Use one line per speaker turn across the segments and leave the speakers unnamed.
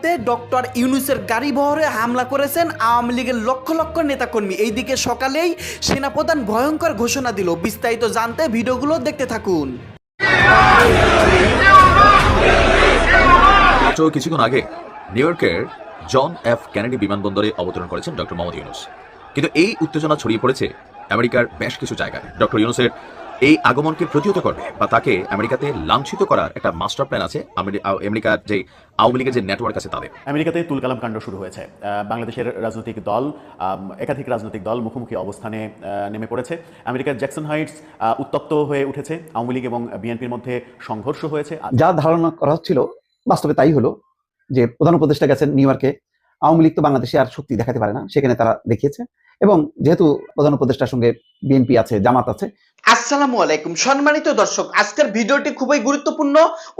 মধ্যরাতে ডক্টর ইউনুসের গাড়ি বহরে হামলা করেছেন আওয়ামী লীগের লক্ষ লক্ষ নেতাকর্মী। এইদিকে সকালেই সেনাপ্রধান ভয়ঙ্কর ঘোষণা দিল। বিস্তারিত জানতে ভিডিওগুলো দেখতে থাকুন।
কিছুক্ষণ আগে নিউ ইয়র্কের জন এফ কেনেডি বিমানবন্দরে অবতরণ করেছেন ডক্টর মোহাম্মদ ইউনুস। কিন্তু এই উত্তেজনা ছড়িয়ে পড়েছে আমেরিকার বেশ কিছু জায়গায়। ডক্টর ইউনুসের এই আগমনকে প্রতিহত করবে বা তাকে আমেরিকাতে লাঞ্ছিত করার একটা মাস্টার প্ল্যান আছে। আমেরি- আমেরিকার যে আওয়ামী লীগের যে নেটওয়ার্ক আছে তাদের।
আমেরিকাতে তুলকালাম কাণ্ড শুরু হয়েছে। বাংলাদেশের রাজনৈতিক দল একাধিক রাজনৈতিক দল মুখোমুখি অবস্থানে আহ, নেমে পড়েছে। আমেরিকার জ্যাকসন হাইটস উত্তপ্ত হয়ে উঠেছে। আওয়ামী লীগ এবং বিএনপির মধ্যে সংঘর্ষ হয়েছে।
যা ধারণা করা হচ্ছিল বাস্তবে তাই হলো যে প্রধান উপদেষ্টা গেছেন নিউ ইয়র্কে। আওয়ামী লীগ তো বাংলাদেশে আর শক্তি দেখাতে পারে না সেখানে তারা দেখিয়েছে। এবং যেহেতু প্রধান উপদেষ্টার সঙ্গে বিএনপি আছে জামাত আছে
আসসালামু আলাইকুম। সম্মানিত দর্শক, আজকের ভিডিওটি খুবই গুরুত্বপূর্ণ,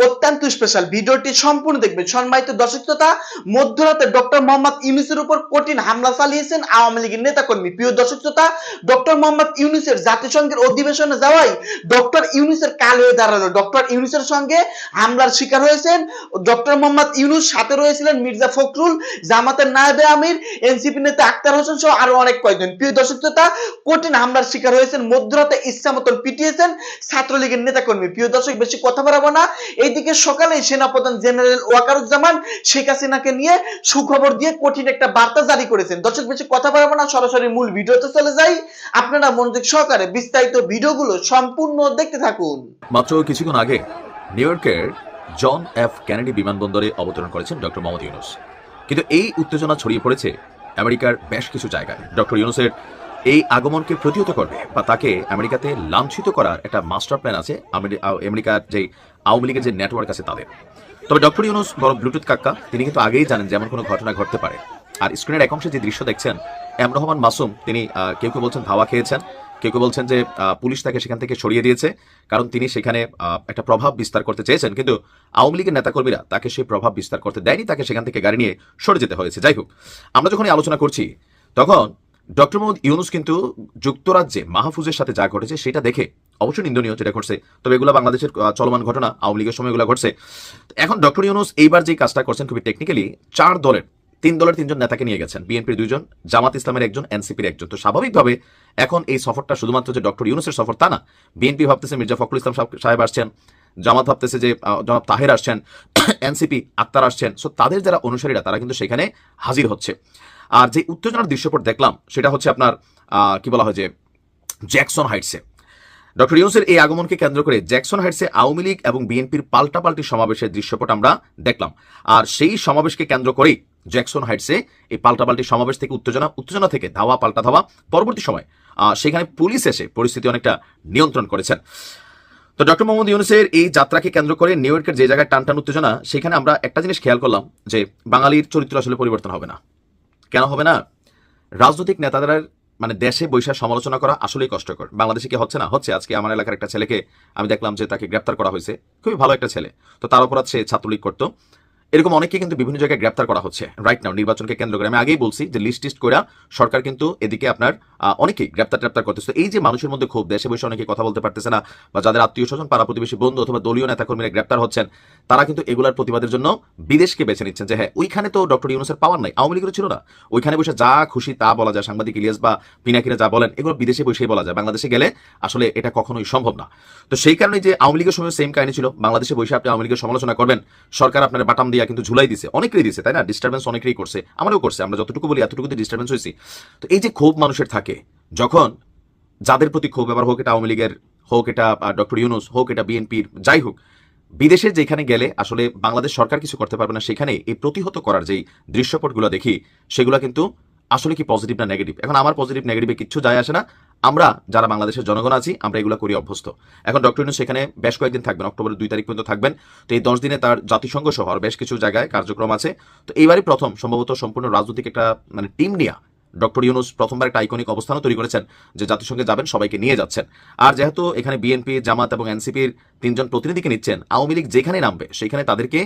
অত্যন্ত স্পেশাল ভিডিওটি সম্পূর্ণ দেখবেন। সম্মানিত দর্শক তথা মধ্যরাতে ডক্টর মোহাম্মদ ইউনুসের উপর কঠিন হামলা চালিয়েছেন আওয়ামী লীগের নেতাকর্মী। প্রিয় দর্শক তথা ডক্টর মোহাম্মদ ইউনুসের জাতিসংঘের অধিবেশনে যাওয়াই ডক্টর ইউনুসের কাল হয়ে দাঁড়াল। ডক্টর ইউনুসের সঙ্গে হামলার শিকার হয়েছেন ডক্টর মোহাম্মদ ইউনুস, সাথে রয়েছিলেন মির্জা ফখরুল, জামাতের নায়েবে আমির, এনসিপি নেতা আক্তার হোসেন সহ আরও অনেক কয়েকজন। প্রিয় দর্শক তথা কঠিন হামলার শিকার হয়েছেন মধ্যরাতে ইচ্ছা মতন পিটিয়েছেন ছাত্রলীগের নেতাকর্মী। প্রিয় দর্শক, বেশি কথা বাড়াবো না। এইদিকে সকালে সেনাপ্রধান জেনারেল ওয়াকারুজ্জামান শেখ হাসিনাকে নিয়ে সুখবর দিয়ে কঠিন একটা বার্তা জারি করেছেন। দর্শক, বেশি কথা বাড়াবো না, সরাসরি মূল ভিডিওতে চলে যাই। আপনারা মনোযোগ সহকারে বিস্তারিত ভিডিওগুলো সম্পূর্ণ দেখতে থাকুন।
মাত্র কিছুক্ষণ আগে নিউ ইয়র্কের জন এফ কেনেডি বিমানবন্দরে অবতরণ করেছেন ডক্টর মোহাম্মদ ইউনুস। কিন্তু এই উত্তেজনা ছড়িয়ে পড়েছে আমেরিকার বেশ কিছু জায়গায়। ডক্টর ইউনুসের এই আগমনকে প্রতিহত করবে বা তাকে আমেরিকাতে লাঞ্ছিত করার একটা মাস্টার প্ল্যান আছে আমেরিকার যে আওয়ামী লীগের যে নেটওয়ার্ক আছে তাদের। তবে ডক্টর ইউনুস বড় ব্লুটুথ কাক্কা, তিনি কিন্তু আগেই জানেন যে এমন কোনো ঘটনা ঘটতে পারে। আর স্ক্রিনের এক অংশে যে দৃশ্য দেখছেন এম রহমান মাসুম, তিনি কেউ কেউ বলছেন ধাওয়া খেয়েছেন, কেউ কেউ বলছেন যে পুলিশ তাকে সেখান থেকে সরিয়ে দিয়েছে, কারণ তিনি সেখানে একটা প্রভাব বিস্তার করতে চেয়েছেন। কিন্তু আওয়ামী লীগের নেতাকর্মীরা তাকে সেই প্রভাব বিস্তার করতে দেয়নি, তাকে সেখান থেকে গাড়ি নিয়ে সরে যেতে হয়েছে। যাই হোক, আমরা যখন আলোচনা করছি, তখন ডক্টর মোহাম্মদ ইউনুস কিন্তু যুক্তরাজ্যে মাহফুজের সাথে যা ঘটেছে সেটা দেখে অবশ্যই নিন্দনীয় যেটা ঘটছে। তবে এগুলো বাংলাদেশের চলমান ঘটনা, আওয়ামী লীগের সময় এগুলো ঘটছে। এখন ডক্টর ইউনুস এইবার যে কাজটা করছেন খুবই টেকনিক্যালি চার দলের, তিন দলের তিনজন নেতাকে নিয়ে গেছেন। বিএনপির দুইজন, জামাত ইসলামের একজন, এনসিপির একজন। তো স্বাভাবিকভাবে এখন এই সফরটা শুধুমাত্র যে ডক্টর ইউনুসের সফর তা না, বিএনপি ভাবতেছে মির্জা ফখরুল ইসলাম সাহেব- আসছেন, জামাত ভাবতেছে যে জনাব তাহের আসছেন, এনসিপি আক্তার আসছেন। সো তাদের যারা অনুসারীরা, তারা কিন্তু সেখানে হাজির হচ্ছে। আর যে উত্তেজনার দৃশ্যপট দেখলাম, সেটা হচ্ছে আপনার কি বলা হয় যে, জ্যাকসন হাইটসে। ডক্টর ইউনুসের এই আগমনকে কেন্দ্র করে জ্যাকসন হাইটসে আওয়ামী লীগ এবং বিএনপির পাল্টাপাল্টি সমাবেশের দৃশ্যপট আমরা দেখলাম। আর সেই সমাবেশকে কেন্দ্র করেই জ্যাকসন হাইটসে এই পাল্টাপাল্টি সমাবেশ থেকে উত্তেজনা উত্তেজনা থেকে ধাওয়া, পাল্টা ধাওয়া পরবর্তী সময় সেখানে পুলিশ এসে পরিস্থিতি অনেকটা নিয়ন্ত্রণ করেছেন। তো ডক্টর মোহাম্মদ ইউনুসের এই যাত্রাকে কেন্দ্র করে নিউ ইয়র্কের যে জায়গায় টান টান উত্তেজনা, সেখানে আমরা একটা জিনিস খেয়াল করলাম যে বাঙালির চরিত্র আসলে পরিবর্তন হবে না। কেন হবে না? রাজনৈতিক নেতাদের মানে দেশে বৈশাখ সমালোচনা করা আসলেই কষ্টকর। বাংলাদেশে কি হচ্ছে না? হচ্ছে। আজকে আমার এলাকার একটা ছেলেকে আমি দেখলাম যে তাকে গ্রেপ্তার করা হয়েছে। খুবই ভালো একটা ছেলে। তো তার অপরাধ সে ছাত্রলীগ করতো। এরকম অনেকে কিন্তু বিভিন্ন জায়গায় গ্রেপ্তার করা হচ্ছে। রাইট নাও নির্বাচনকে কেন্দ্র করে আমি আগেই বলছি যে লিস্ট টিস্ট করে সরকার কিন্তু এদিকে আপনার অনেকেই গ্রেপ্তার ট্রেপ্তার করতেছে। এই যে মানুষের মধ্যে খুব দেশে বসে অনেকে কথা বলতে পারতেছে না, বা যাদের আত্মীয় স্বজন, পাড়া প্রতিবেশী, বন্ধু অথবা দলীয় নেতাকর্মীরা গ্রেপ্তার হচ্ছেন, তারা কিন্তু এগুলার প্রতিবাদের জন্য বিদেশকে বেছে নিচ্ছেন যে হ্যাঁ ওইখানে তো ডক্টর ইউনুসের পাওয়ার নাই, আওয়ামী লীগের ছিল না। ওইখানে বসে যা খুশি তা বলা যায়, সাংবাদিক ইলিয়াস বা পিনাকিরা যা বলেন, এগুলো বিদেশে বসেই বলা যায়। বাংলাদেশে গেলে আসলে এটা কখনোই সম্ভব না। তো সেই কারণে যে আওয়ামী লীগের সময় সেম কাহিনী ছিল, বাংলাদেশে বসে আপনি আওয়ামী লীগের সমালোচনা করবেন, সরকার আপনার বাটাম দিয়া কিন্তু ঝুলাই দিছে অনেকেই দিছে, তাই না? ডিস্টারবেন্স অনেকেই করছে, আমারও করছে, আমরা যতটুকু বলি এতটুকুতে ডিস্টারবেন্স হয়েছি। তো এই যে ক্ষোভ মানুষের থাকে, যখন যাদের প্রতি ক্ষোভ, এবার হোক এটা আওয়ামী লীগের হোক, এটা ডক্টর ইউনুস হোক, এটা বিএনপির যাই হোক, বিদেশে যেখানে গেলে আসলে বাংলাদেশ সরকার কিছু করতে পারবে না, সেখানে এই প্রতিহত করার যেই দৃশ্যপটগুলো দেখি, সেগুলো কিন্তু আসলে কি পজিটিভ না নেগেটিভ এখন আমার পজিটিভ নেগেটিভে কিচ্ছু যায় আসে না। আমরা যারা বাংলাদেশের জনগণ আছি, আমরা এগুলো করি অভ্যস্ত। এখন ডক্টর ইউনুস সেখানে বেশ কয়েকদিন থাকবেন, অক্টোবরের দুই তারিখ পর্যন্ত থাকবেন। তো এই দশ দিনে তার জাতিসংঘ সহ বেশ কিছু জায়গায় কার্যক্রম আছে। তো এইবারই প্রথম, সম্ভবত সম্পূর্ণ রাজনৈতিক একটা মানে টিম নিয়ে ডক্টর ইউনুস প্রথমবার একটা আইকনিক অবস্থানও তৈরি করেছেন যে জাতিসংঘে যাবেন, সবাইকে নিয়ে যাচ্ছেন। আর যেহেতু এখানে বিএনপি জামাত এবং এনসিপির তিনজন প্রতিনিধিকে নিচ্ছেন, আওয়ামী লীগ যেখানে নামবে, সেখানে তাদেরকে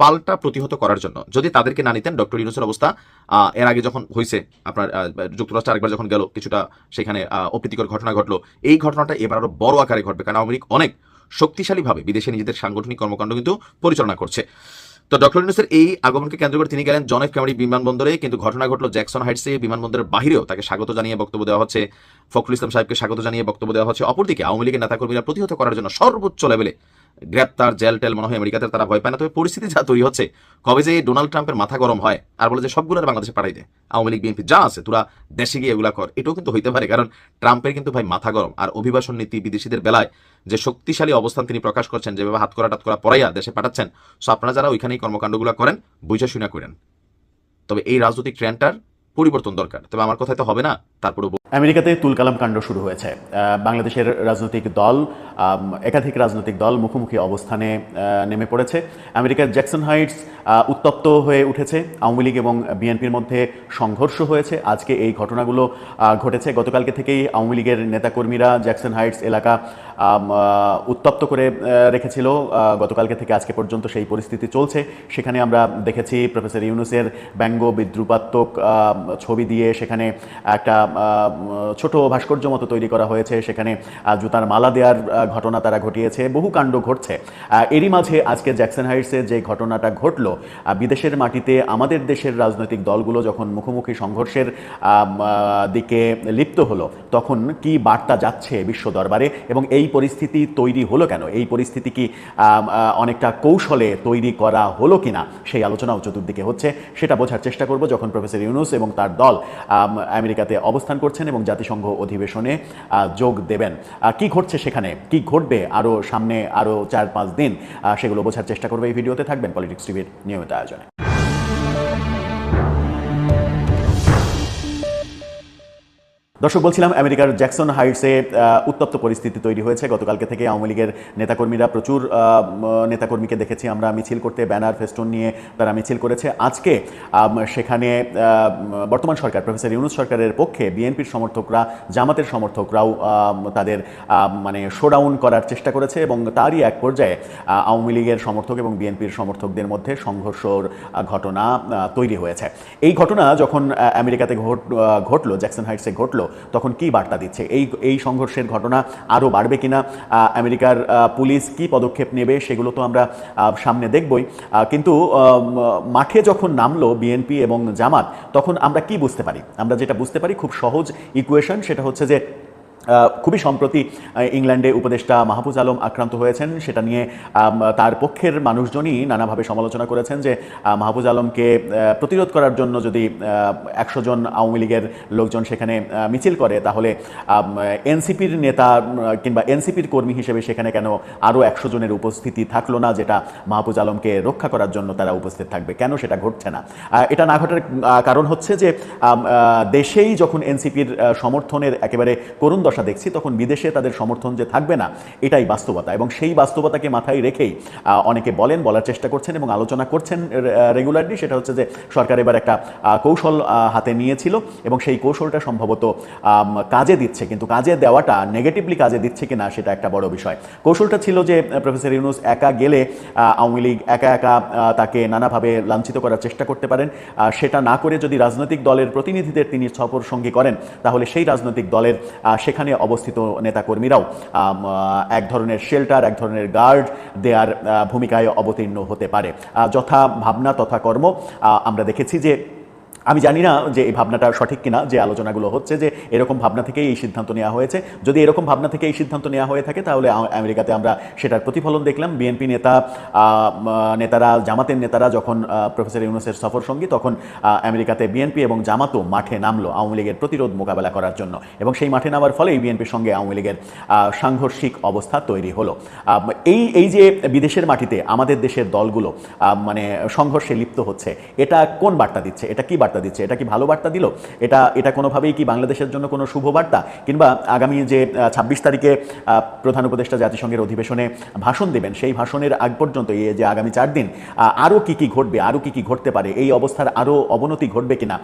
পাল্টা প্রতিহত করার জন্য। যদি তাদেরকে না নিতেন, ডক্টর ইউনুসের অবস্থা এর আগে যখন হয়েছে আপনার যুক্তরাষ্ট্র আরেকবার যখন গেল, কিছুটা সেখানে অপ্রীতিকর ঘটনা ঘটলো, এই ঘটনাটা এবার আরও বড় আকারে ঘটবে, কারণ আওয়ামী লীগ অনেক শক্তিশালীভাবে বিদেশে নিজেদের সাংগঠনিক কর্মকাণ্ড কিন্তু পরিচালনা করছে। তো ডক্টর ইউনুসের এই আগমনকে কেন্দ্র করে তিনি গেলেন জন এফ কেনেডি বিমানবন্দরে, কিন্তু ঘটনা ঘটলো জ্যাকসন হাইটসে, বিমানবন্দরের বাহিরেও। তাকে স্বাগত জানিয়ে বক্তব্য দেওয়া হচ্ছে, ফখরুল ইসলাম সাহেবকে স্বাগত জানিয়ে বক্তব্য দেওয়া হচ্ছে। অপরদিকে আওয়ামী লীগের নেতাকর্মীরা প্রতিহত করার জন্য সর্বোচ্চ লেভেলে গ্রেপ্তার, জেল, টেল মনে হয় আমেরিকাতে তারা ভয় পায় না। তবে পরিস্থিতি যা তৈরি হচ্ছে, কবে যে ডোনাল্ড ট্রাম্পের মাথা গরম হয়, আর বলে যে সবগুলো বাংলাদেশে পাঠাই দে, আওয়ামী লীগ, বিএনপি, যা আছে, তোরা দেশে গিয়ে এগুলা কর, এটাও কিন্তু হইতে পারে। কারণ ট্রাম্পের কিন্তু ভাই মাথা গরম, আর অভিবাসন নীতি বিদেশিদের বেলায় যে শক্তিশালী অবস্থান তিনি প্রকাশ করছেন, যেভাবে হাত করা টাত করা পড়াইয়া দেশে পাঠাচ্ছেন, সো আপনারা যারা ওইখানেই কর্মকাণ্ডগুলো করেন, বুঝা শুনা করেন। তবে এই রাজনৈতিক ট্রেন্ডটার পরিবর্তন দরকার। তবে আমার কথায় তো হবে না তারপরে
আমেরিকাতে তুলকালাম কাণ্ড শুরু হয়েছে। বাংলাদেশের রাজনৈতিক দল একাধিক রাজনৈতিক দল মুখোমুখি অবস্থানে নেমে পড়েছে। আমেরিকার জ্যাকসন হাইটস উত্তপ্ত হয়ে উঠেছে। আওয়ামী লীগ এবং বিএনপির মধ্যে সংঘর্ষ হয়েছে। আজকে এই ঘটনাগুলো ঘটেছে। গতকালকে থেকেই আওয়ামী লীগের নেতাকর্মীরা জ্যাকসন হাইটস এলাকা উত্তপ্ত করে রেখেছিল। গতকালকে থেকে আজকে পর্যন্ত সেই পরিস্থিতি চলছে। সেখানে আমরা দেখেছি প্রফেসর ইউনুসের ব্যঙ্গ বিদ্রুপাত্মক ছবি দিয়ে সেখানে একটা ছোট ভাস্কর্য মতো তৈরি করা হয়েছে। সেখানে জুতার মালা দেওয়ার ঘটনা তারা ঘটিয়েছে। বহু কাণ্ড ঘটছে। এরই মাঝে আজকে জ্যাকসন হাইটসে যে ঘটনাটা ঘটলো বিদেশের মাটিতে আমাদের দেশের রাজনৈতিক দলগুলো যখন মুখোমুখি সংঘর্ষের দিকে লিপ্ত হলো, তখন কি বার্তা যাচ্ছে বিশ্ব দরবারে? এবং এই পরিস্থিতি তৈরি হলো কেন? এই পরিস্থিতি কি অনেকটা কৌশলে তৈরি করা হলো কিনা? সেই আলোচনাও চতুর্দিকে হচ্ছে। সেটা বোঝার চেষ্টা করব যখন প্রফেসর ইউনুস এবং তার দল আম, আমেরিকাতে অবস্থান করছেন এবং জাতিসংঘ অধিবেশনে যোগ দেবেন। কি ঘটছে সেখানে? কি ঘটবে আরও সামনে আরও চার পাঁচ দিন? সেগুলো বোঝার চেষ্টা করবে এই ভিডিওতে। থাকবেন পলিটিক্স টিভির নিয়মিত আয়োজনে। দর্শক, বলছিলাম আমেরিকার জ্যাকসন হাইটসে উত্তপ্ত পরিস্থিতি তৈরি হয়েছে। গতকালকে থেকে আওয়ামী লীগের নেতাকর্মীরা প্রচুর নেতাকর্মীকে দেখেছি আমরা মিছিল করতে, ব্যানার, ফেস্টুন নিয়ে তারা মিছিল করেছে। আজকে সেখানে বর্তমান সরকার, প্রফেসর ইউনুস সরকারের পক্ষে বিএনপির সমর্থকরা, জামাতের সমর্থকরাও তাদের মানে শোডাউন করার চেষ্টা করেছে এবং তারই এক পর্যায়ে আওয়ামী লীগের সমর্থক এবং বিএনপির সমর্থকদের মধ্যে সংঘর্ষর ঘটনা তৈরি হয়েছে। এই ঘটনা যখন আমেরিকাতে ঘট ঘটলো, জ্যাকসন হাইটসে ঘটলো তখন কি বার্তা দিচ্ছে? এই এই সংঘর্ষের ঘটনা আরও বাড়বে কিনা? আমেরিকার পুলিশ কি পদক্ষেপ নেবে সেগুলো তো আমরা সামনে দেখবই। কিন্তু মাঠে যখন নামলো বিএনপি এবং জামাত, তখন আমরা কি বুঝতে পারি? আমরা যেটা বুঝতে পারি খুব সহজ ইকুয়েশন সেটা হচ্ছে যে খুবই সম্প্রতি ইংল্যান্ডে উপদেষ্টা মাহফুজ আলম আক্রান্ত হয়েছেন। সেটা নিয়ে তার পক্ষের মানুষজনই নানাভাবে সমালোচনা করেছেন যে মাহফুজ আলমকে প্রতিরোধ করার জন্য যদি একশো জন আওয়ামী লীগের লোকজন সেখানে মিছিল করে, তাহলে এনসিপির নেতা কিংবা এনসিপির কর্মী হিসেবে সেখানে কেন আরও একশো জনের উপস্থিতি থাকল না, যেটা মাহফুজ আলমকে রক্ষা করার জন্য তারা উপস্থিত থাকবে? কেন সেটা ঘটছে না? এটা না ঘটার কারণ হচ্ছে যে দেশেই যখন এনসিপির সমর্থনের একেবারে করুণ দশা দেখছি তখন বিদেশে তাদের সমর্থন যে থাকবে না এটাই বাস্তবতা। এবং সেই বাস্তবতাকে মাথায় রেখেই অনেকে বলেন বলার চেষ্টা করছেন এবং আলোচনা করছেন রেগুলারলি সেটা হচ্ছে যে সরকার এবার একটা কৌশল হাতে নিয়েছিল এবং সেই কৌশলটা সম্ভবত কাজে দিচ্ছে কিন্তু কাজে দেওয়াটা নেগেটিভলি কাজে দিচ্ছে কিনা সেটা একটা বড় বিষয়। কৌশলটা ছিল যে প্রফেসর ইউনুস একা গেলে আওয়ামী লীগ একা একা তাকে নানাভাবে লাঞ্ছিত করার চেষ্টা করতে পারেন। সেটা না করে যদি রাজনৈতিক দলের প্রতিনিধিদের তিনি সফর সঙ্গী করেন তাহলে সেই রাজনৈতিক দলের আহ, সেখানে অবস্থিত নেতাকর্মীরাও এক ধরনের শেল্টার, এক ধরনের গার্ড দেয়ার ভূমিকায় অবতীর্ণ হতে পারে। যথা ভাবনা তথা কর্ম আমরা দেখেছি যে আমি জানি না যে এই ভাবনাটা সঠিক কিনা, যে আলোচনাগুলো হচ্ছে, যে এরকম ভাবনা থেকেই এই সিদ্ধান্ত নেওয়া হয়েছে। যদি এরকম ভাবনা থেকে এই সিদ্ধান্ত নেওয়া হয়ে থাকে, তাহলে আমেরিকাতে আমরা সেটার প্রতিফলন দেখলাম। বিএনপি নেতা নেতারা, জামাতের নেতারা যখন প্রফেসর ইউনুসের সফর সঙ্গী, তখন আমেরিকাতে বিএনপি এবং জামাতও মাঠে নামলো আওয়ামী লীগের প্রতিরোধ মোকাবেলা করার জন্য। এবং সেই মাঠে নামার ফলেই বিএনপির সঙ্গে আওয়ামী লীগের সাংঘর্ষিক অবস্থা তৈরি হলো। এই এই যে বিদেশের মাটিতে আমাদের দেশের দলগুলো মানে সংঘর্ষে লিপ্ত হচ্ছে, এটা কোন বার্তা দিচ্ছে? এটা কি বার্তা দিচ্ছে। এটা কি ভালো বার্তা দিল? এটা এটা কোনোভাবেই কি বাংলাদেশের জন্য কোনো শুভ বার্তা? কিংবা আগামী যে ছাব্বিশ তারিখে প্রধান উপদেষ্টা জাতিসংঘের অধিবেশনে ভাষণ দেবেন, সেই ভাষণের আগ পর্যন্ত এই যে আগামী চার দিন আরও কি কি ঘটবে, আরও কি কি ঘটতে পারে, এই অবস্থার আরও অবনতি ঘটবে কিনা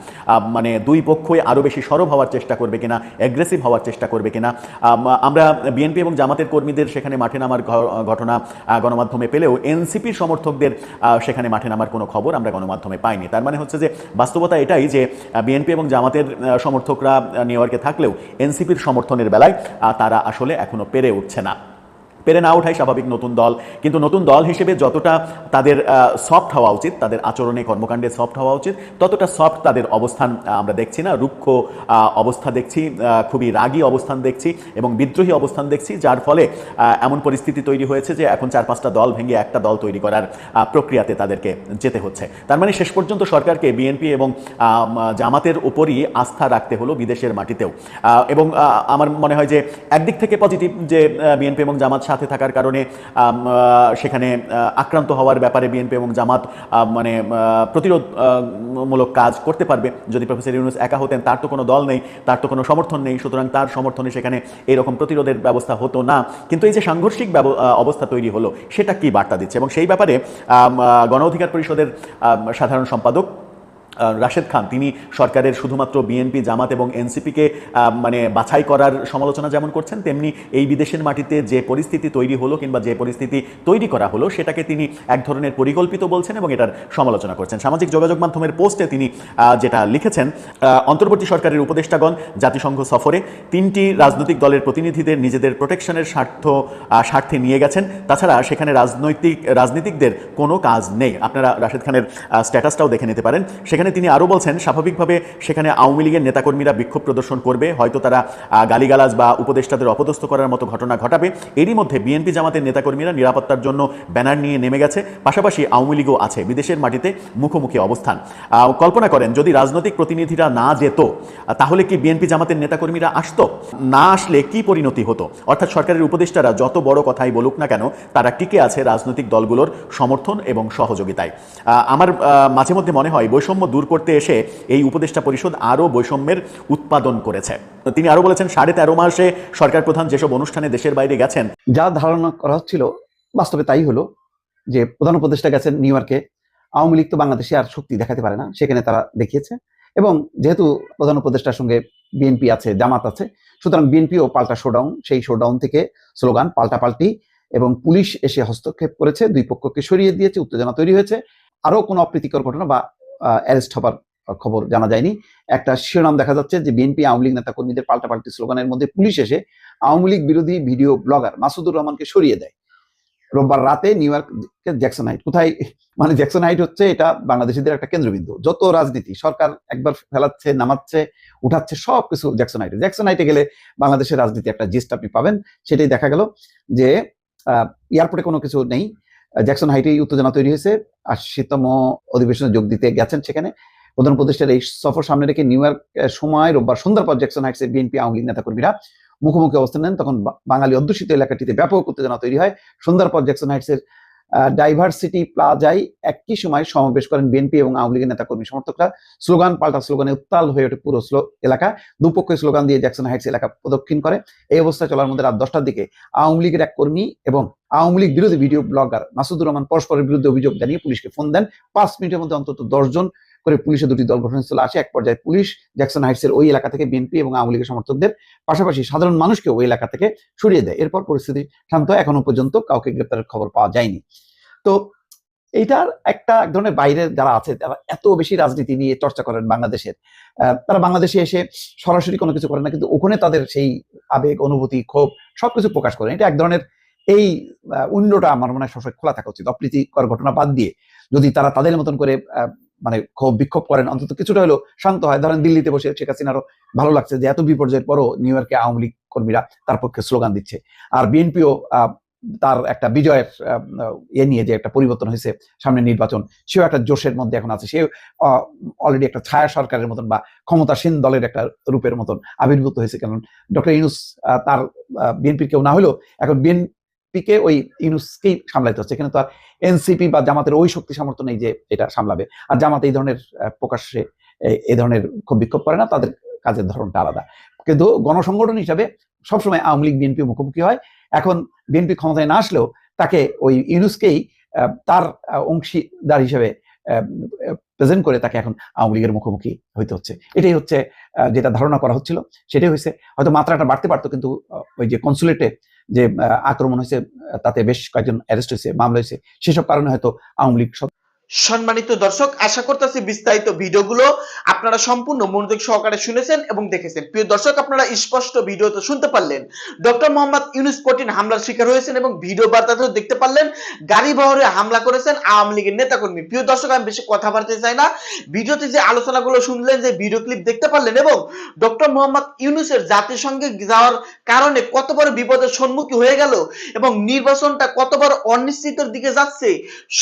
মানে দুই পক্ষই আরও বেশি সরব হওয়ার চেষ্টা করবে কিনা অ্যাগ্রেসিভ হওয়ার চেষ্টা করবে কিনা আমরা বিএনপি এবং জামাতের কর্মীদের সেখানে মাঠে নামার ঘটনা গণমাধ্যমে পেলেও এনসিপির সমর্থকদের সেখানে মাঠে নামার কোনো খবর আমরা গণমাধ্যমে পাইনি। তার মানে হচ্ছে যে বাস্তবতা এটাই যে বিএনপি এবং জামাতের সমর্থকরা নিউ থাকলেও এনসিপির সমর্থনের বেলায় তারা আসলে এখনও পেরে উঠছে না। পেরে না ওঠাই স্বাভাবিক নতুন দল। কিন্তু নতুন দল হিসেবে যতটা তাদের সফট হওয়া উচিত, তাদের আচরণে কর্মকাণ্ডে সফট হওয়া উচিত, ততটা সফট তাদের অবস্থান আমরা দেখছি না। রুক্ষ অবস্থা দেখছি খুবই রাগী অবস্থান দেখছি এবং বিদ্রোহী অবস্থান দেখছি, যার ফলে এমন পরিস্থিতি তৈরি হয়েছে যে এখন চার পাঁচটা দল ভেঙে একটা দল তৈরি করার প্রক্রিয়াতে তাদেরকে যেতে হচ্ছে। তার মানে শেষ পর্যন্ত সরকারকে বিএনপি এবং জামাতের উপরই আস্থা রাখতে হলো বিদেশের মাটিতেও। এবং আমার মনে হয় যে একদিক থেকে পজিটিভ যে বিএনপি এবং জামাত সাথে থাকার কারণে সেখানে আক্রান্ত হওয়ার ব্যাপারে বিএনপি এবং জামাত মানে আহ, প্রতিরোধ মূলক কাজ করতে পারবে। যদি প্রফেসর ইউনুস একা হতেন তার তো কোনো দল নেই তার তো কোনো সমর্থন নেই সুতরাং তার সমর্থনে সেখানে এরকম প্রতিরোধের ব্যবস্থা হতো না। কিন্তু এই যে সাংঘর্ষিক অবস্থা তৈরি হলো সেটা কি বার্তা দিচ্ছে? এবং সেই ব্যাপারে গণ অধিকার পরিষদের সাধারণ সম্পাদক রাশেদ খান। তিনি সরকারের শুধুমাত্র বিএনপি জামাত এবং এনসিপিকে মানে বাছাই করার সমালোচনা যেমন করছেন, তেমনি এই বিদেশের মাটিতে যে পরিস্থিতি তৈরি হলো কিংবা যে পরিস্থিতি তৈরি করা হলো, সেটাকে তিনি এক ধরনের পরিকল্পিত বলছেন এবং এটার সমালোচনা করছেন। সামাজিক যোগাযোগ মাধ্যমের পোস্টে তিনি যেটা লিখেছেন অন্তর্বর্তী সরকারের উপদেষ্টাগণ, জাতিসংঘ সফরে তিনটি রাজনৈতিক দলের প্রতিনিধিদের নিজেদের প্রোটেকশনের স্বার্থ স্বার্থে নিয়ে গেছেন। তাছাড়া সেখানে রাজনৈতিক, রাজনীতিকদের কোনো কাজ নেই। আপনারা রাশেদ খানের স্ট্যাটাসটাও দেখে নিতে পারেন। সেখানে তিনি আরও বলছেন, স্বাভাবিকভাবে সেখানে আওয়ামী লীগের নেতাকর্মীরা বিক্ষোভ প্রদর্শন করবে, হয়তো তারা গালিগালাজ বা উপদেষ্টাদের অপদস্থ করার মতো ঘটনা ঘটাবে। এরই মধ্যে বিএনপি জামাতের নেতাকর্মীরা নিরাপত্তার জন্য ব্যানার নিয়ে নেমে গেছে। পাশাপাশি আওয়ামী লীগও আছে, বিদেশের মাটিতে মুখোমুখি অবস্থান। কল্পনা করেন, যদি রাজনৈতিক প্রতিনিধিরা না যেত তাহলে কি বিএনপি জামাতের নেতাকর্মীরা আসতো? না আসলে কি পরিণতি হতো? অর্থাৎ সরকারের উপদেষ্টারা যত বড় কথাই বলুক না কেন, তারা টিকে আছে রাজনৈতিক দলগুলোর সমর্থন এবং সহযোগিতায়। আমার মাঝে মধ্যে মনে হয় বৈষম্য দূর করতে এসে এই উপদেষ্টা পরিষদ আরও বৈষম্যের উৎপাদন করেছে। তিনি আরও বলেছেন, সাড়ে তেরো মাসে সরকার প্রধান যেসব অনুষ্ঠানে দেশের বাইরে গেছেন,
যা ধারণা করা হচ্ছিল, বাস্তবে তাই হলো যে প্রধান উপদেষ্টা গেছেন নিউ ইয়র্কে। আওয়ামী লীগ তো বাংলাদেশে আর শক্তি দেখাতে পারে না, সেখানে তারা দেখিয়েছে। এবং যেহেতু প্রধান উপদেষ্টার সঙ্গে বিএনপি আছে, জামাত আছে, সুতরাং বিএনপিও পাল্টা শোডাউন সেই শোডাউন থেকে স্লোগান পাল্টা পাল্টি এবং পুলিশ এসে হস্তক্ষেপ করেছে, দুই পক্ষকে সরিয়ে দিয়েছে, উত্তেজনা তৈরি হয়েছে। আরও কোনো অপ্রীতিকর ঘটনা বা অ্যারেস্ট হবার খবর জানা যায়নি। একটা শিরোনাম দেখা যাচ্ছে যে বিএনপি আওয়ামী লীগ নেতা কর্মীদের পাল্টাপাল্টি স্লোগানের মধ্যে পুলিশ এসে আওয়ামী লীগ বিরোধী ভিডিও ব্লগার মাসুদুর রহমানকে সরিয়ে দেয়। রোববার রাতে নিউ ইয়র্ক জ্যাকসন হাইট। কোথায়? মানে জ্যাকসন হাইট হচ্ছে এটা বাংলাদেশিদের একটা কেন্দ্রবিন্দু। যত রাজনীতি, সরকার একবার ফেলাচ্ছে, নামাচ্ছে, উঠাচ্ছে, সব কিছু জ্যাকসন হাইটে। জ্যাকসন হাইটে গেলে বাংলাদেশের রাজনীতি একটা জিস্ট আপনি পাবেন। সেটাই দেখা গেল যে এয়ারপোর্টে কোনো কিছু নেই। জ্যাকসন হাইটে উত্তেজনা তৈরি হয়েছে আশিতম অধিবেশনে যোগ দিতে গেছেন সেখানে। প্রধান উপদেষ্টার এই সফর সামনে রেখে নিউ ইয়র্ক সময় রোববার সন্ধ্যার পর জ্যাকসন হাইটসে বিএনপি আওয়ামী লীগ নেতাকর্মীরা মুখোমুখি অবস্থান নেন। তখন বাঙালি অধ্যুষিত এলাকাটিতে ব্যাপক উত্তেজনা তৈরি হয়। সন্ধ্যার পর জ্যাকসন হাইটসের ডাইভার্সিটি প্লাজায় একই সময় সমাবেশ করেন বিএনপি এবং আওয়ামী লীগের নেতাকর্মী সমর্থকরা। স্লোগান পাল্টা স্লোগানে উত্তাল হয়ে ওঠে পুরো এলাকা। দুপক্ষের স্লোগান দিয়ে জ্যাকসন হাইটস এলাকা প্রদক্ষিণ করে। এই অবস্থা চলার মধ্যে রাত দশটার দিকে আওয়ামী লীগের এক কর্মী এবং আওয়ামী লীগ বিরোধী ভিডিও ব্লগার মাসুদুর রহমান পরস্পরের বিরুদ্ধে অভিযোগ জানিয়ে পুলিশকে ফোন দেন। পাঁচ মিনিটের মধ্যে অন্তত দশজন করে পুলিশের দুটি দল ঘটনাস্থলে আসে। এক পর্যায়ে পুলিশ জ্যাকসন হাইটসের ওই এলাকা থেকে বিএনপি এবং আওয়ামী লীগের সমর্থকদের, পাশাপাশি সাধারণ মানুষকে ওই এলাকা থেকে সরিয়ে দেয়। এরপর পরিস্থিতি শান্ত। এখনও পর্যন্ত কাউকে গ্রেপ্তারের খবর পাওয়া যায়নি। তো এইটার একটা এক ধরনের বাইরে যারা আছে, তারা এত বেশি রাজনীতি নিয়ে চর্চা করেন বাংলাদেশের। তারা বাংলাদেশে এসে সরাসরি কোনো কিছু করে না, কিন্তু ওখানে তাদের সেই আবেগ, অনুভূতি, ক্ষোভ সবকিছু প্রকাশ করেন। এটা এক ধরনের এই উইন্ডোটা আমার মনে হয় সবসময় খোলা থাকা উচিত। অপ্রীতিকর ঘটনা বাদ দিয়ে যদি তারা তাদের মতন করে মানে ক্ষোভ বিক্ষোভ করেন। অন্তত কিছুটা হলেও শান্ত হয়। ধরেন দিল্লিতে বসে শেখ হাসিনারও ভালো লাগছে যে এত বিপর্যয়ের পরও নিউ ইয়র্কে আওয়ামী লীগ কর্মীরা তার পক্ষে স্লোগান দিচ্ছে। আর বিএনপিও তার একটা বিজয়ের আহ, ইয়ে নিয়ে যে একটা পরিবর্তন হয়েছে সামনে নির্বাচন সেও একটা জোশের মধ্যে এখন আছে। সে অলরেডি একটা ছায়া সরকারের মতন বা ক্ষমতাসীন দলের একটা রূপের মতন আবির্ভূত হয়েছে। কারণ ডক্টর ইউনুস তার বিএনপির কেউ না হলেও এখন বিএনপিকে ওই ইউনুসকেই সামলাইতে হচ্ছে। এখানে তো আর এনসিপি বা জামাতের ওই শক্তি সামর্থ্য নেই যে এটা সামলাবে। আর জামাত এই ধরনের প্রকাশ্যে এই ধরনের খুব বিক্ষোভ করে না, তাদের কাজের ধরনটা আলাদা। কিন্তু গণসংগঠন হিসাবে সবসময় আওয়ামী লীগ, বিএনপি মুখোমুখি হয়। এখন বিএনপি ক্ষমতায় না আসলেও তাকে ওই ইউনুসকেই তার অংশীদার হিসেবে প্রেজেন্ট করে তাকে এখন আওয়ামী লীগের মুখোমুখি হইতে হচ্ছে। এটাই হচ্ছে যেটা ধারণা করা হচ্ছিল। সেটাই হয়েছে। হয়তো মাত্রাটা বাড়তে পারতো, কিন্তু ওই যে কনসুলেটে যে আক্রমণ হয়েছে, তাতে বেশ কয়েকজন অ্যারেস্ট হয়েছে, মামলা হয়েছে, সেসব কারণে হয়তো আওয়ামী লীগ
সম্মানিত দর্শক, আশা করতেছি বিস্তারিত ভিডিওগুলো আপনারা সম্পূর্ণ মনোযোগ সহকারে শুনেছেন এবং দেখেছেন। প্রিয় দর্শক, আপনারা স্পষ্ট ভিডিওতে শুনতে পারলেন। ডক্টর মোহাম্মদ ইউনুস কঠিন হামলার শিকার হয়েছেন এবং ভিডিও বার্তাতেও দেখতে পারলেন, গাড়ি বহরে হামলা করেছেন আওয়ামী লীগের নেতাকর্মী। প্রিয় দর্শক, আমি বেশি কথা বাড়তে চাই না। ভিডিওতে যে আলোচনাগুলো শুনলেন, যে ভিডিও ক্লিপ দেখতে পারলেন এবং ডক্টর মোহাম্মদ ইউনুসের জাতিসংঘে যাওয়ার কারণে কত বড় বিপদের সম্মুখীন হয়ে গেল এবং নির্বাচনটা কত বড় অনিশ্চিতর দিকে যাচ্ছে,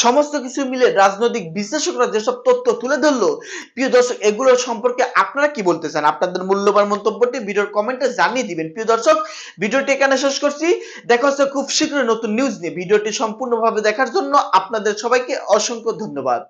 সমস্ত কিছু মিলে রাজনৈতিক বিশ্লেষকরা যেসব তথ্য তুলে ধরলো, প্রিয় দর্শক, এগুলো সম্পর্কে আপনারা কি বলতে চান? আপনাদের মূল্যবান মন্তব্যটি ভিডিওর কমেন্টে জানিয়ে দিবেন। প্রিয় দর্শক, ভিডিওটি এখানে শেষ করছি। দেখা হচ্ছে খুব শীঘ্রই নতুন নিউজ নিয়ে। ভিডিওটি সম্পূর্ণভাবে দেখার জন্য আপনাদের সবাইকে অসংখ্য ধন্যবাদ।